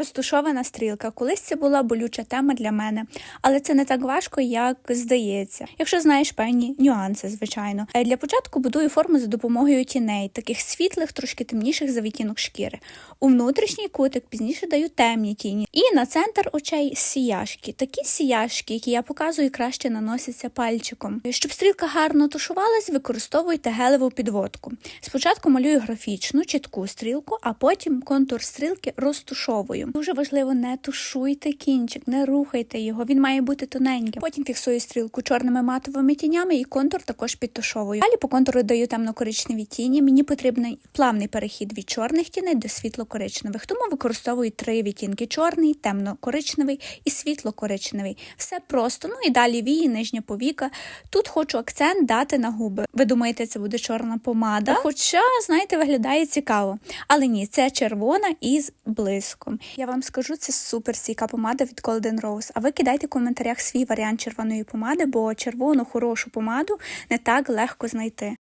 Розтушована стрілка. Колись це була болюча тема для мене, але це не так важко, як здається. Якщо знаєш певні нюанси, звичайно. Е, Для початку будую форму за допомогою тіней, таких світлих, трошки темніших за відтінок шкіри. У внутрішній кутик пізніше даю темні тіні. І на центр очей сіяшки. Такі сіяшки, які я показую, краще наносяться пальчиком. Щоб стрілка гарно тушувалась, використовуйте гелеву підводку. Спочатку малюю графічну, чітку стрілку, а потім контур стрілки розтушовую. Дуже важливо, не тушуйте кінчик, не рухайте його. Він має бути тоненьким. Потім фіксую стрілку чорними матовими тінями і контур також підтушовую. Далі по контуру даю темно-коричневі тіні. Мені потрібний плавний перехід від чорних тіней до світло-коричневих, тому використовую три відтінки: чорний, темно-коричневий і світло-коричневий. Все просто. Ну і далі вії, нижня повіка. Тут хочу акцент дати на губи. Ви думаєте, це буде чорна помада? Хоча, знаєте, виглядає цікаво. Але ні, це червона із блиском. Я вам скажу, це супер стійка помада від Golden Rose. А ви кидайте в коментарях свій варіант червоної помади, бо червону хорошу помаду не так легко знайти.